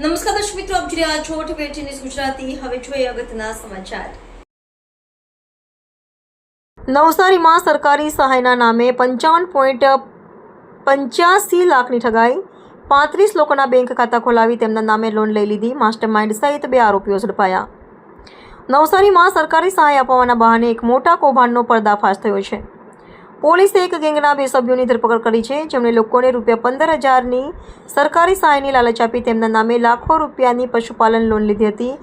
નમસ્કાર દર્શક મિત્રો, આપ જોઈ રહ્યા છો ટીવી ન્યૂઝ ગુજરાતી. હવે જોઈએ અગત્યના સમાચાર. નવસારીમાં સરકારી સહાયના નામે પંચાવન પોઈન્ટ પંચ્યાસી લાખની ઠગાઈ. પાંત્રીસ લોકોના બેંક ખાતા ખોલાવી તેમના નામે લોન લઈ લીધી. માસ્ટરમાઇન્ડ સહિત બે આરોપીઓ ઝડપાયા. નવસારીમાં સરકારી સહાય આપવાના બહાને એક મોટા કૌભાંડનો પર્દાફાશ થયો છે. પોલીસે એક ગેંગના બે સભ્યોની ધરપકડ કરી છે. જેમણે લોકોને રૂપિયા પંદર હજારની સરકારી સહાયની લાલચ આપી, તેમના નામે લાખો રૂપિયાની પશુપાલન લોન લીધી હતી.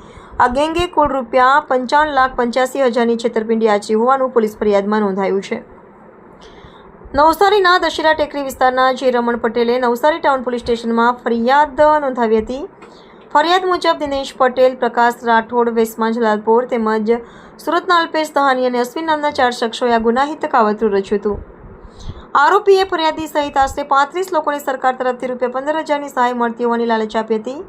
આ ગેંગે કુલ રૂપિયા પંચાવન લાખ પંચ્યાસી હજારની છેતરપિંડી આચરી હોવાનું પોલીસ ફરિયાદમાં નોંધાયું છે. નવસારીના દશેરા ટેકરી વિસ્તારના જે રમણ પટેલે નવસારી ટાઉન પોલીસ સ્ટેશનમાં ફરિયાદ નોંધાવી હતી. ફરિયાદ મુજબ દિનેશ પટેલ, પ્રકાશ રાઠોડ વેસમાં જલાલપોર તેમજ સુરતના અલ્પેશ દહાની અને અશ્વિન નામના ચાર શખ્સોએ આ ગુનાહિત કાવતરું રચ્યું હતું. આરોપીએ ફરિયાદી સહિત આશરે પાંત્રીસ લોકોને સરકાર તરફથી રૂપિયા પંદર હજારની સહાય મળતી હોવાની લાલચ આપી હતી.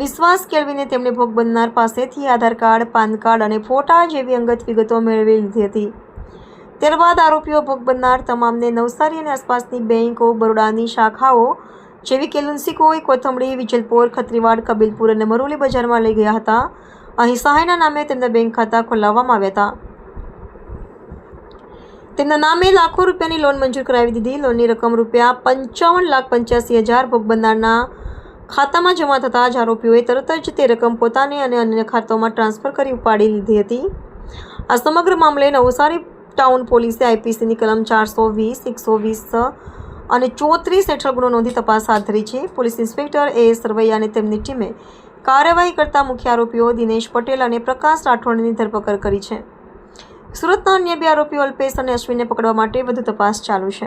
વિશ્વાસ કેળવીને તેમણે ભોગ બનનાર પાસેથી આધાર કાર્ડ, પાન કાર્ડ અને ફોટા જેવી અંગત વિગતો મેળવી લીધી હતી. ત્યારબાદ આરોપીઓ ભોગ બનનાર તમામને નવસારી અને આસપાસની બેંકો, બરોડાની શાખાઓ જેવી કે લુન્સીકોઈ કોથમડી, વિજલપોર, ખત્રીવાડ, કબીલપુર અને મરોલી બજારમાં લઈ ગયા હતા. અહીં સહાયના નામે તેમના બેંક ખાતા ખોલાવવામાં આવ્યા હતા. તેમના નામે લાખો રૂપિયાની લોન મંજૂર કરાવી દીધી. લોનની રકમ રૂપિયા પંચાવન લાખ પંચ્યાસી હજાર ભોગ બનનારના ખાતામાં જમા થતાં જ આરોપીઓએ તરત જ તે રકમ પોતાને અને અન્ય ખાતાઓમાં ટ્રાન્સફર કરી ઉપાડી લીધી હતી. આ સમગ્ર મામલે નવસારી ટાઉન પોલીસે આઈપીસીની કલમ ચારસો વીસ, એકસો વીસ અને ચોત્રીસ હેઠળ ગુનો નોંધી તપાસ હાથ ધરી છે. પોલીસ ઇન્સ્પેક્ટર એ સરવૈયા અને તેમની ટીમે કાર્યવાહી કરતા મુખ્ય આરોપીઓ દિનેશ પટેલ અને પ્રકાશ રાઠોડની ધરપકડ કરી છે. સુરતના અન્ય બે આરોપીઓ અલ્પેશ અને અશ્વિનને પકડવા માટે વધુ તપાસ ચાલુ છે.